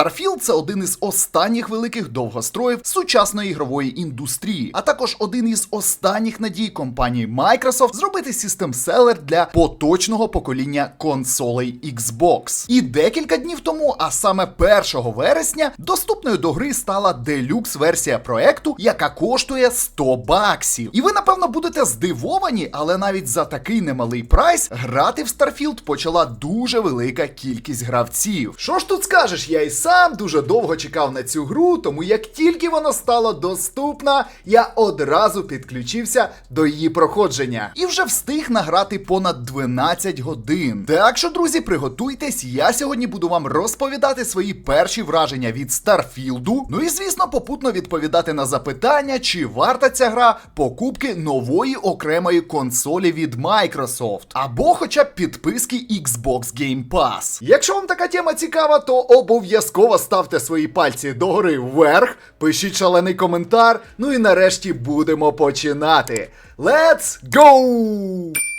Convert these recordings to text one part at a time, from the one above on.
Starfield це один із останніх великих довгостроїв сучасної ігрової індустрії, а також один із останніх надій компанії Microsoft зробити систем селер для поточного покоління консолей Xbox. І декілька днів тому, а саме 1 вересня, доступною до гри стала делюкс версія проекту, яка коштує 100 баксів. І ви напевно будете здивовані, але навіть за такий немалий прайс грати в Starfield почала дуже велика кількість гравців. Що ж тут скажеш? Я і сам дуже довго чекав на цю гру, тому як тільки вона стала доступна, я одразу підключився до її проходження і вже встиг награти понад 12 годин. Так що, друзі, приготуйтесь, я сьогодні буду вам розповідати свої перші враження від Старфілду. Ну і звісно, попутно відповідати на запитання, чи варта ця гра покупки нової окремої консолі від Microsoft, або хоча б підписки Xbox Game Pass. Якщо вам така тема цікава, то обов'язково ставте свої пальці догори вверх, пишіть шалений коментар. Ну і нарешті будемо починати. Let's go!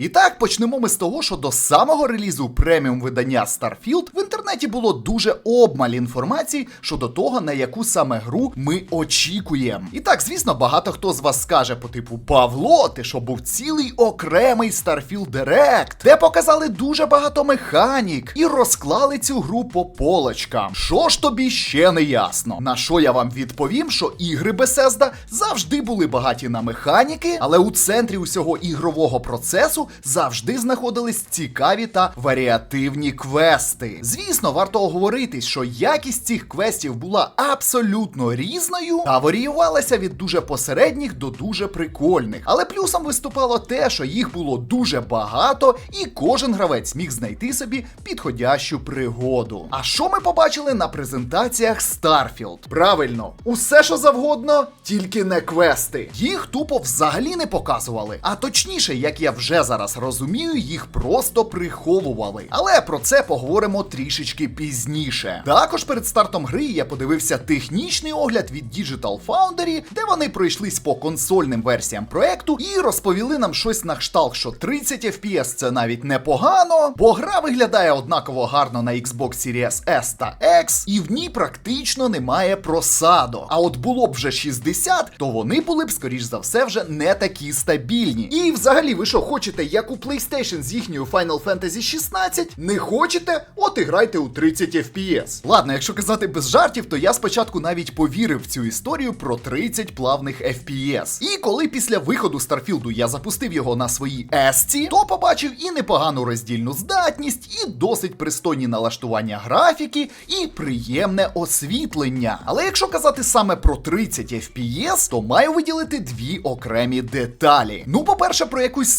І так почнемо ми з того, що до самого релізу преміум видання Starfield в інтернеті було дуже обмаль інформації щодо того, на яку саме гру ми очікуємо. І так, звісно, багато хто з вас скаже по типу Павло, ти що був цілий окремий Starfield Direct, де показали дуже багато механік і розклали цю гру по полочкам. Що ж тобі ще не ясно? На що я вам відповім, що ігри Bethesda завжди були багаті на механіки, але у центрі усього ігрового процесу завжди знаходились цікаві та варіативні квести. Звісно, варто оговоритись, що якість цих квестів була абсолютно різною та варіювалася від дуже посередніх до дуже прикольних. Але плюсом виступало те, що їх було дуже багато, і кожен гравець міг знайти собі підходящу пригоду. А що ми побачили на презентаціях Starfield? Правильно, усе що завгодно, тільки не квести. Їх тупо взагалі не показували. А точніше, як я вже зараз розумію, їх просто приховували. Але про це поговоримо трішечки пізніше. Також перед стартом гри я подивився технічний огляд від Digital Foundry, де вони пройшлись по консольним версіям проекту і розповіли нам щось на кшталт, що 30 FPS це навіть непогано, бо гра виглядає однаково гарно на Xbox Series S та X, і в ній практично немає просаду. А от було б вже 60, то вони були б, скоріш за все, вже не такі стабільні. І взагалі, ви що хочете, як у PlayStation з їхньою Final Fantasy 16? Не хочете? От і грайте у 30 FPS. Ладно, якщо казати без жартів, то я спочатку навіть повірив в цю історію про 30 плавних FPS. І коли після виходу Старфілду я запустив його на своїй S, то побачив і непогану роздільну здатність, і досить пристойні налаштування графіки, і приємне освітлення. Але якщо казати саме про 30 FPS, то маю виділити дві окремі деталі. Ну, по-перше, про якусь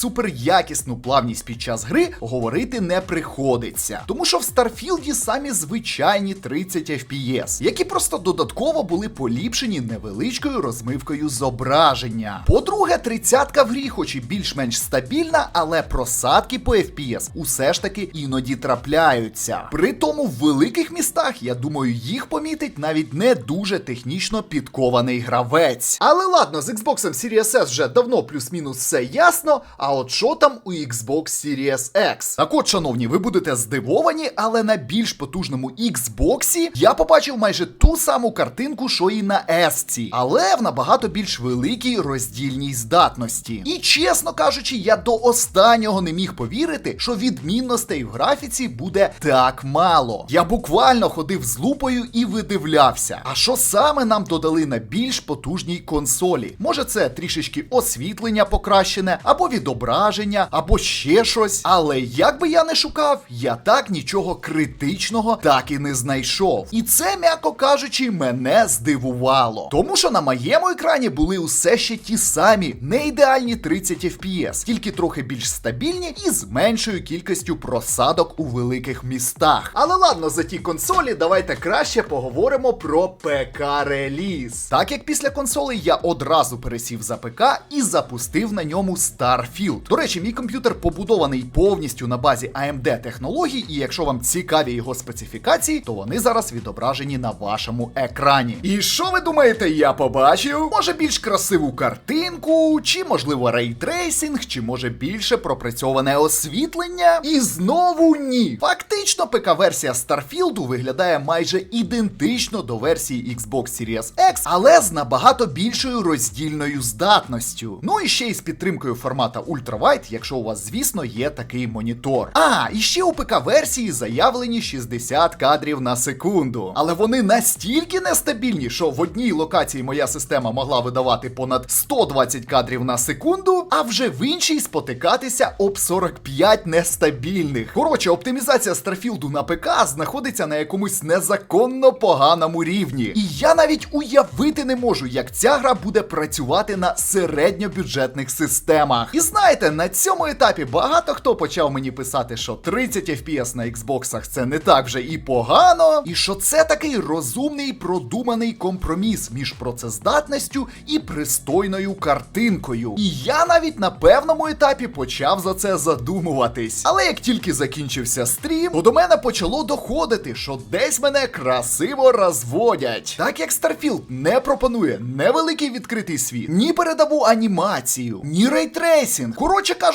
суперякісну плавність під час гри говорити не приходиться. Тому що в Старфілді самі звичайні 30 FPS, які просто додатково були поліпшені невеличкою розмивкою зображення. По-друге, 30-ка в грі, хоч і більш-менш стабільна, але просадки по FPS усе ж таки іноді трапляються. При тому в великих містах, я думаю, їх помітить навіть не дуже технічно підкований гравець. Але ладно, з Xbox Series S вже давно плюс-мінус все ясно. А от що там у Xbox Series X? Так от, шановні, ви будете здивовані, але на більш потужному Xbox я побачив майже ту саму картинку, що і на S, але в набагато більш великій роздільній здатності. І чесно кажучи, я до останнього не міг повірити, що відмінностей в графіці буде так мало. Я буквально ходив з лупою і видивлявся. А що саме нам додали на більш потужній консолі? Може, це трішечки освітлення покращене, або відображення, або ще щось. Але як би я не шукав, я так нічого критичного так і не знайшов. І це, м'яко кажучи, мене здивувало. Тому що на моєму екрані були усе ще ті самі, не ідеальні 30 FPS, тільки трохи більш стабільні і з меншою кількістю просадок у великих містах. Але ладно, за ті консолі, давайте краще поговоримо про ПК реліз. Так як після консолей я одразу пересів за ПК і запустив на ньому Starfield. До речі, мій комп'ютер побудований повністю на базі AMD технологій, і якщо вам цікаві його специфікації, то вони зараз відображені на вашому екрані. І що ви думаєте, я побачив? Може більш красиву картинку, чи можливо рейтрейсинг, чи може більше пропрацьоване освітлення? І знову ні. Фактично, ПК-версія Starfield виглядає майже ідентично до версії Xbox Series X, але з набагато більшою роздільною здатністю. Ну і ще й з підтримкою формата Ultrawide, якщо у вас, звісно, є такий монітор. А, і ще у ПК-версії заявлені 60 кадрів на секунду. Але вони настільки нестабільні, що в одній локації моя система могла видавати понад 120 кадрів на секунду, а вже в іншій спотикатися об 45 нестабільних. Коротше, оптимізація Старфілду на ПК знаходиться на якомусь незаконно поганому рівні. І я навіть уявити не можу, як ця гра буде працювати на середньобюджетних системах. І знаєте, на цьому етапі багато хто почав мені писати, що 30 FPS на Xbox це не так вже і погано, і що це такий розумний продуманий компроміс між процездатністю і пристойною картинкою. І я навіть на певному етапі почав за це задумуватись. Але як тільки закінчився стрім, то до мене почало доходити, що десь мене красиво розводять. Так як Starfield не пропонує невеликий відкритий світ, ні передову анімацію, ні рейтрейсинг. Коротше кажучи,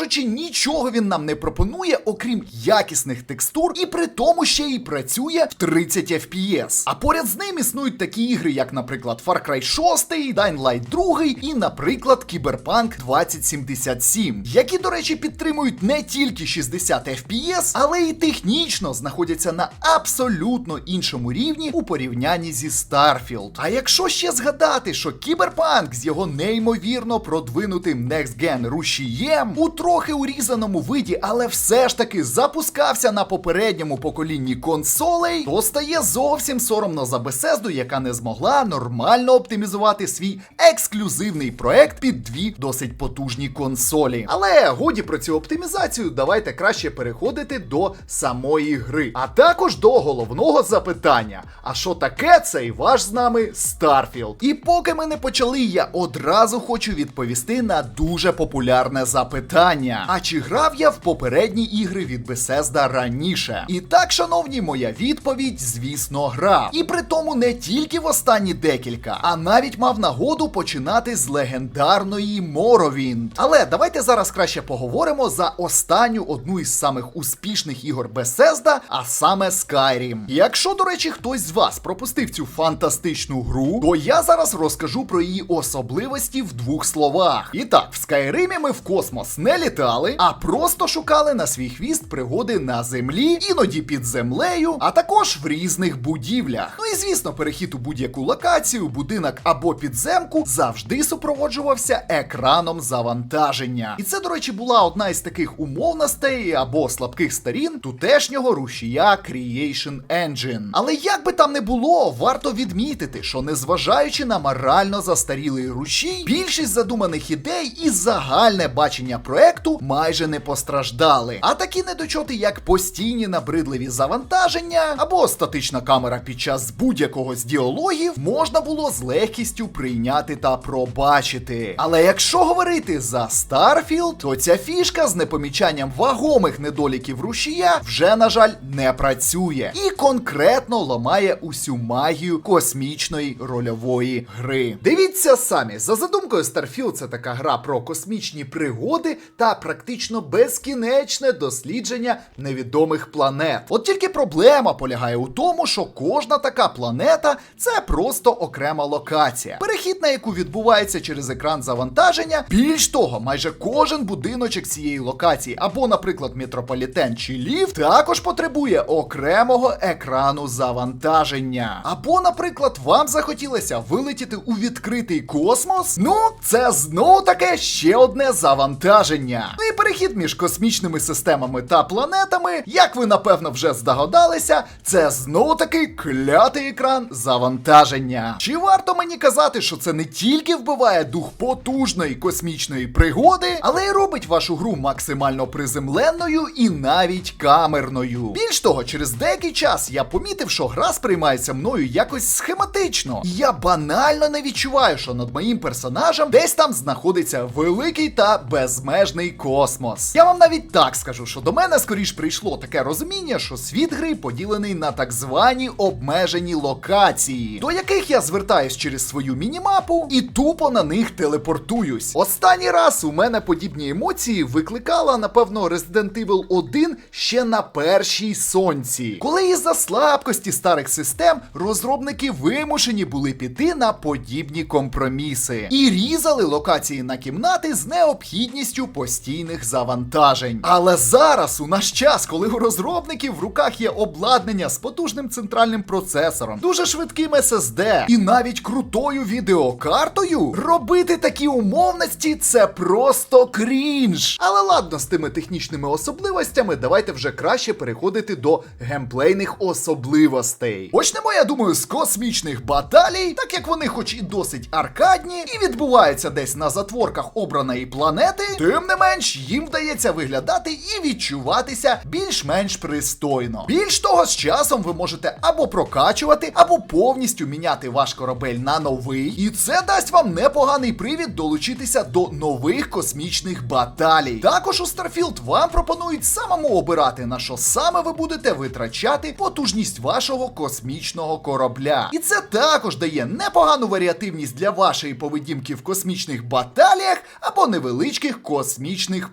нічого він нам не пропонує, окрім якісних текстур, і при тому ще й працює в 30 FPS. А поряд з ним існують такі ігри, як, наприклад, Far Cry 6, Dying Light 2 і, наприклад, Cyberpunk 2077, які, до речі, підтримують не тільки 60 FPS, але й технічно знаходяться на абсолютно іншому рівні у порівнянні зі Starfield. А якщо ще згадати, що Cyberpunk з його неймовірно продвинутим Next Gen рушієм у трохи урізаному виді, але все ж таки запускався на попередньому поколінні консолей, то стає зовсім соромно за Bethesda, яка не змогла нормально оптимізувати свій ексклюзивний проект під дві досить потужні консолі. Але годі про цю оптимізацію, давайте краще переходити до самої гри, а також до головного запитання: а що таке цей ваш з нами Starfield? І поки ми не почали, я одразу хочу відповісти на дуже популярне запитання. А чи грав я в попередні ігри від Bethesda раніше? І так, шановні, моя відповідь, звісно, грав. І при тому не тільки в останні декілька, а навіть мав нагоду починати з легендарної Morrowind. Але давайте зараз краще поговоримо за останню одну із самих успішних ігор Bethesda, а саме Skyrim. Якщо, до речі, хтось з вас пропустив цю фантастичну гру, то я зараз розкажу про її особливості в двох словах. І так, в Skyrim ми в космос не літали, а просто шукали на свій хвіст пригоди на землі, іноді під землею, а також в різних будівлях. Ну і звісно, перехід у будь-яку локацію, будинок або підземку завжди супроводжувався екраном завантаження. І це, до речі, була одна із таких умовностей або слабких сторін тутешнього рушія Creation Engine. Але як би там не було, варто відмітити, що незважаючи на морально застарілий рушій, більшість задуманих ідей і загальне бачення проекту майже не постраждали. А такі недочоти, як постійні набридливі завантаження або статична камера під час будь-якого з діалогів, можна було з легкістю прийняти та пробачити. Але якщо говорити за Starfield, то ця фішка з непомічанням вагомих недоліків рушія вже, на жаль, не працює і конкретно ламає усю магію космічної рольової гри. Дивіться самі, за задумкою Starfield це така гра про космічні пригоди та практично безкінечне дослідження невідомих планет. От тільки проблема полягає у тому, що кожна така планета це просто окрема локація, перехід на яку відбувається через екран завантаження. Більш того, майже кожен будиночок цієї локації, або, наприклад, метрополітен чи ліфт, також потребує окремого екрану завантаження. Або, наприклад, вам захотілося вилетіти у відкритий космос. Ну, це знову таке ще одне завантаження. Ну і перехід між космічними системами та планетами, як ви напевно вже здогадалися, це знову таки клятий екран завантаження. Чи варто мені казати, що це не тільки вбиває дух потужної космічної пригоди, але й робить вашу гру максимально приземленною і навіть камерною. Більш того, через деякий час я помітив, що гра сприймається мною якось схематично. Я банально не відчуваю, що над моїм персонажем десь там знаходиться великий та безмежний безмежний космос. Я вам навіть так скажу, що до мене скоріш прийшло таке розуміння, що світ гри поділений на так звані обмежені локації, до яких я звертаюсь через свою мінімапу і тупо на них телепортуюсь. Останній раз у мене подібні емоції викликала, напевно, Resident Evil 1 ще на першій сонці, коли із-за слабкості старих систем розробники вимушені були піти на подібні компроміси і різали локації на кімнати з необхідністю постійних завантажень. Але зараз, у наш час, коли у розробників в руках є обладнання з потужним центральним процесором, дуже швидким SSD і навіть крутою відеокартою, робити такі умовності це просто крінж. Але ладно, з тими технічними особливостями, давайте вже краще переходити до геймплейних особливостей. Почнемо, я думаю, з космічних баталій, так як вони, хоч і досить аркадні, і відбуваються десь на затворках обраної планети, тим не менш їм вдається виглядати і відчуватися більш-менш пристойно. Більш того, з часом ви можете або прокачувати, або повністю міняти ваш корабель на новий, і це дасть вам непоганий привід долучитися до нових космічних баталій. Також у Starfield вам пропонують самому обирати, на що саме ви будете витрачати потужність вашого космічного корабля. І це також дає непогану варіативність для вашої поведінки в космічних баталіях або невеличких космічних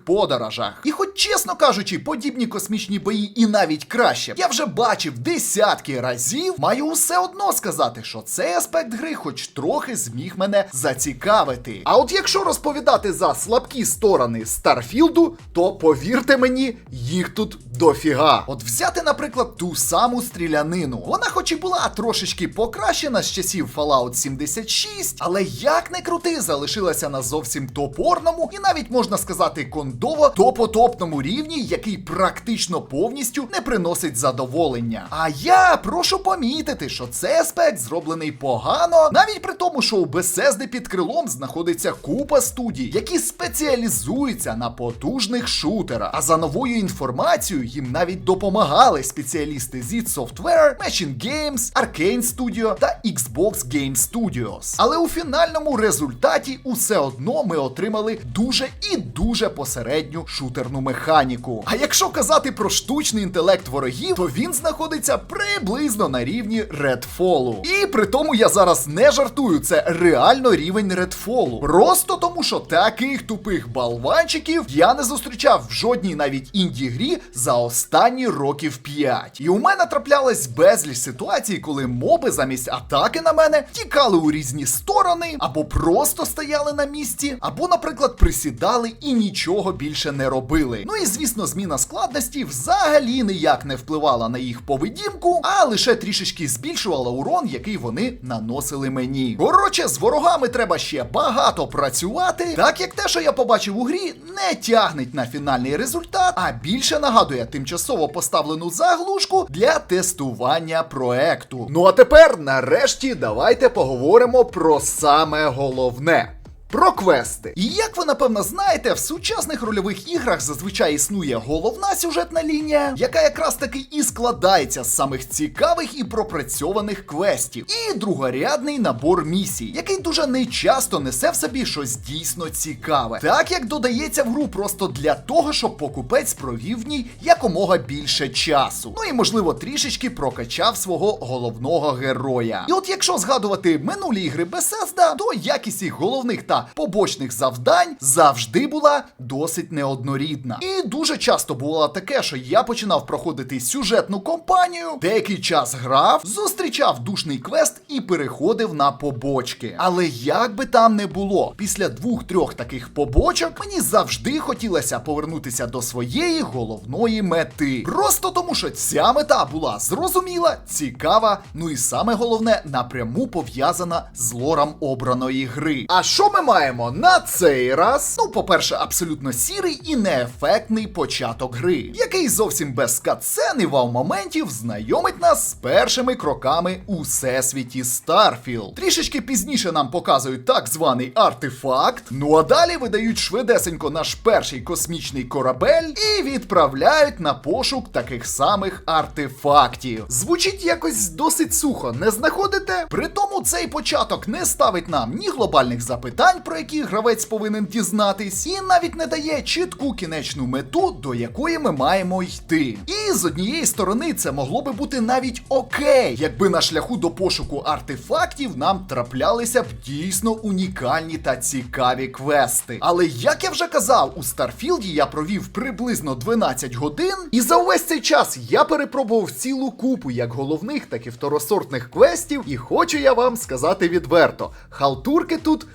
подорожах. І хоч чесно кажучи, подібні космічні бої і навіть краще, я вже бачив десятки разів, маю все одно сказати, що цей аспект гри хоч трохи зміг мене зацікавити. А от якщо розповідати за слабкі сторони Старфілду, то повірте мені, їх тут дофіга. От взяти, наприклад, ту саму стрілянину. Вона хоч і була трошечки покращена з часів Fallout 76, але як не крути, залишилася на зовсім топорному і навіть можна сказати кондово топотопному рівні, який практично повністю не приносить задоволення. А я прошу помітити, що цей аспект зроблений погано, навіть при тому, що у Bethesda під крилом знаходиться купа студій, які спеціалізуються на потужних шутерах. А за новою інформацією їм навіть допомагали спеціалісти Z Software, Machine Games, Arcane Studio та Xbox Game Studios. Але у фінальному результаті усе одно ми отримали дуже і дуже посередню шутерну механіку. А якщо казати про штучний інтелект ворогів, то він знаходиться приблизно на рівні Redfall. І при тому я зараз не жартую, це реально рівень Redfall. Просто тому, що таких тупих болванчиків я не зустрічав в жодній навіть інді грі за останні років 5. І у мене траплялось безліч ситуацій, коли моби замість атаки на мене тікали у різні сторони, або просто стояли на місці, або, наприклад, присідали і нічого більше не робили. Ну і звісно, зміна складності взагалі ніяк не впливала на їх поведінку, а лише трішечки збільшувала урон, який вони наносили мені. Коротше, з ворогами треба ще багато працювати, так як те, що я побачив у грі, не тягнеть на фінальний результат, а більше нагадує тимчасово поставлену заглушку для тестування проекту. Ну а тепер, нарешті, давайте поговоримо про саме головне. Про квести. І як ви напевно знаєте, в сучасних рольових іграх зазвичай існує головна сюжетна лінія, яка якраз таки і складається з самих цікавих і пропрацьованих квестів, і другорядний набор місій, який дуже нечасто несе в собі щось дійсно цікаве, так як додається в гру просто для того, щоб покупець провів в ній якомога більше часу. Ну і можливо трішечки прокачав свого головного героя. І от якщо згадувати минулі ігри Bethesda, то якість їх головних та побочних завдань завжди була досить неоднорідна. І дуже часто бувало таке, що я починав проходити сюжетну кампанію, деякий час грав, зустрічав душний квест і переходив на побочки. Але як би там не було, після двох-трьох таких побочок мені завжди хотілося повернутися до своєї головної мети. Просто тому, що ця мета була зрозуміла, цікава, ну і саме головне напряму пов'язана з лором обраної гри. А що ми маємо на цей раз? Ну, по-перше, абсолютно сірий і неефектний початок гри, який зовсім без катсцен і вау-моментів знайомить нас з першими кроками у всесвіті Starfield. Трішечки пізніше нам показують так званий артефакт. Ну а далі видають швидесенько наш перший космічний корабель і відправляють на пошук таких самих артефактів. Звучить якось досить сухо, не знаходите? При тому цей початок не ставить нам ні глобальних запитань завдань, про які гравець повинен дізнатись, і навіть не дає чітку кінечну мету, до якої ми маємо йти. І з однієї сторони це могло би бути навіть окей, якби на шляху до пошуку артефактів нам траплялися б дійсно унікальні та цікаві квести. Але як я вже казав, у Старфілді я провів приблизно 12 годин, і за увесь цей час я перепробував цілу купу як головних, так і второсортних квестів. І хочу я вам сказати відверто: халтурки тут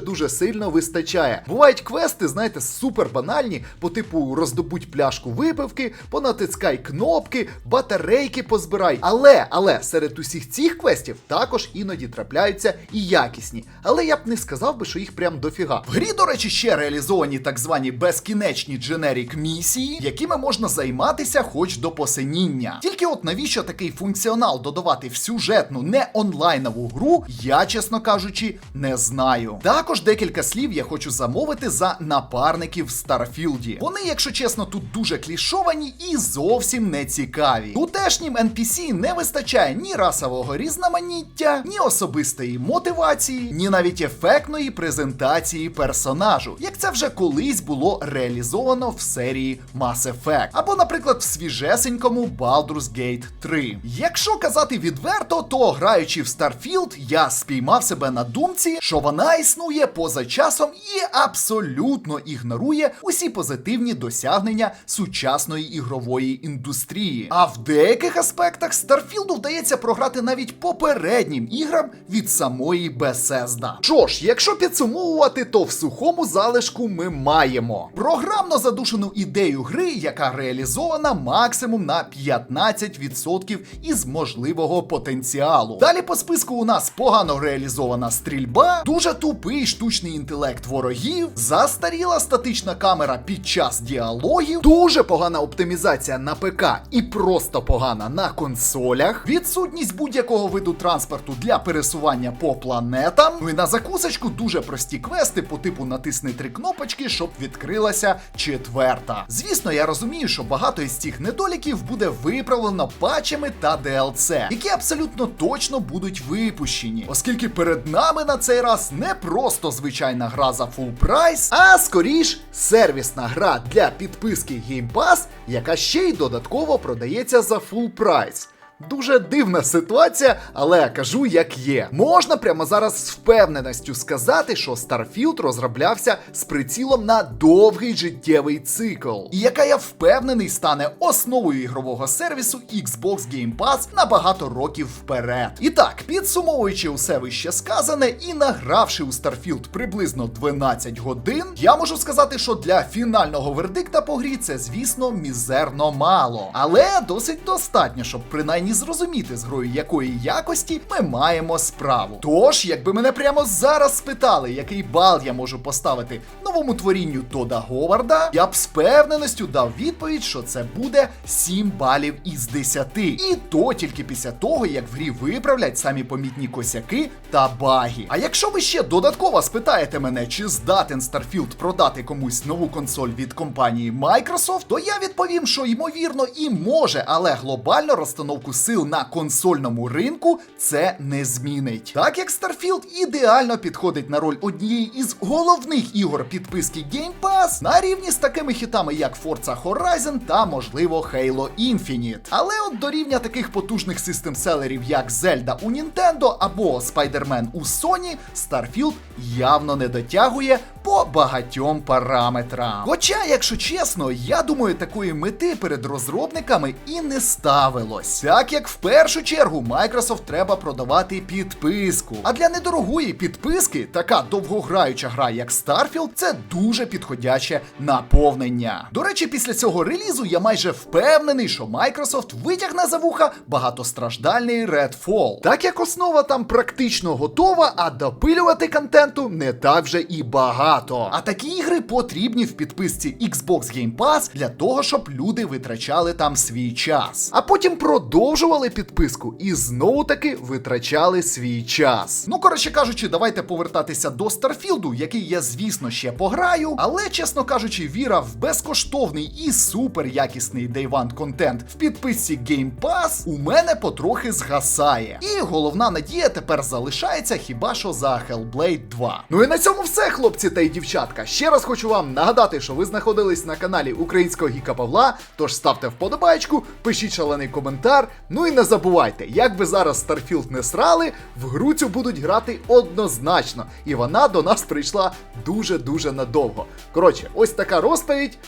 дуже-дуже сильно вистачає. Бувають квести, знаєте, супер банальні, по типу роздобудь пляшку випивки, понатискай кнопки, батарейки позбирай. Але, але серед усіх цих квестів також іноді трапляються і якісні. Але я б не сказав би, що їх прям дофіга. В грі, до речі, ще реалізовані так звані безкінечні дженерік місії, якими можна займатися хоч до посиніння. Тільки от навіщо такий функціонал додавати в сюжетну не онлайнову гру, я, чесно кажучи, не знаю. Також декілька слів я хочу замовити за напарників в Старфілді. Вони, якщо чесно, тут дуже клішовані і зовсім не цікаві. Тутешнім NPC не вистачає ні расового різноманіття, ні особистої мотивації, ні навіть ефектної презентації персонажу, як це вже колись було реалізовано в серії Mass Effect. Або, наприклад, в свіжесенькому Baldur's Gate 3. Якщо казати відверто, то граючи в Starfield, я спіймав себе на думці, що вона існує поза часом і абсолютно ігнорує усі позитивні досягнення сучасної ігрової індустрії. А в деяких аспектах Старфілду вдається програти навіть попереднім іграм від самої Bethesda. Що ж, якщо підсумовувати, то в сухому залишку ми маємо програмно задушену ідею гри, яка реалізована максимум на 15% із можливого потенціалу. Далі по списку у нас погано реалізована стрільба, дуже тупий штучний інтелект ворогів, застаріла статична камера під час діалогів, дуже погана оптимізація на ПК і просто погана на консолях, відсутність будь-якого виду транспорту для пересування по планетам. Ну і на закусочку дуже прості квести по типу натисни три кнопочки, щоб відкрилася четверта. Звісно, я розумію, що багато із цих недоліків буде виправлено патчами та DLC, які абсолютно точно будуть випущені, оскільки перед нами на цей раз не просто звичайна гра за фул прайс, а скоріш сервісна гра для підписки Game Pass, яка ще й додатково продається за фул прайс. Дуже дивна ситуація, але кажу як є. Можна прямо зараз з впевненістю сказати, що Starfield розроблявся з прицілом на довгий життєвий цикл, і яка я впевнений стане основою ігрового сервісу Xbox Game Pass на багато років вперед. І так, підсумовуючи усе вище сказане і награвши у Starfield приблизно 12 годин, я можу сказати, що для фінального вердикта по грі це, звісно, мізерно мало, але досить достатньо, щоб принаймні зрозуміти, з грою якої якості ми маємо справу. Тож, якби мене прямо зараз спитали, який бал я можу поставити новому творінню Тода Говарда, я б з певненістю дав відповідь, що це буде 7 балів із 10. І то тільки після того, як в грі виправлять самі помітні косяки та баги. А якщо ви ще додатково спитаєте мене, чи здатен Starfield продати комусь нову консоль від компанії Microsoft, то я відповім, що ймовірно і може, але глобально розстановку сил на консольному ринку це не змінить. Так як Starfield ідеально підходить на роль однієї із головних ігор підписки Game Pass на рівні з такими хітами, як Forza Horizon та, можливо, Halo Infinite. Але от до рівня таких потужних систем-селерів, як Zelda у Nintendo або Spider-Man у Sony, Starfield явно не дотягує по багатьом параметрам. Хоча, якщо чесно, я думаю, такої мети перед розробниками і не ставилось. Так як в першу чергу Microsoft треба продавати підписку. А для недорогої підписки така довгограюча гра, як Starfield, це дуже підходяче наповнення. До речі, після цього релізу я майже впевнений, що Microsoft витягне за вуха багатостраждальний Redfall. Так як основа там практично готова, а допилювати контенту не так вже і багато. Багато. А такі ігри потрібні в підписці Xbox Game Pass для того, щоб люди витрачали там свій час. А потім продовжували підписку і знову таки витрачали свій час. Ну, коротше кажучи, давайте повертатися до Старфілду, який я, звісно, ще пограю, але, чесно кажучи, віра в безкоштовний і супер якісний Day One контент в підписці Game Pass у мене потрохи згасає. І головна надія тепер залишається хіба що за Hellblade 2. Ну і на цьому все, хлопці та й дівчатка. Ще раз хочу вам нагадати, що ви знаходились на каналі Українського Гіка Павла. Тож ставте вподобайку, пишіть шалений коментар. Ну і не забувайте, як би зараз Starfield не срали, в гру цю будуть грати однозначно. І вона до нас прийшла дуже-дуже надовго. Коротше, ось така розповідь.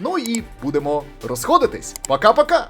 Ну і будемо розходитись. Пока-пока!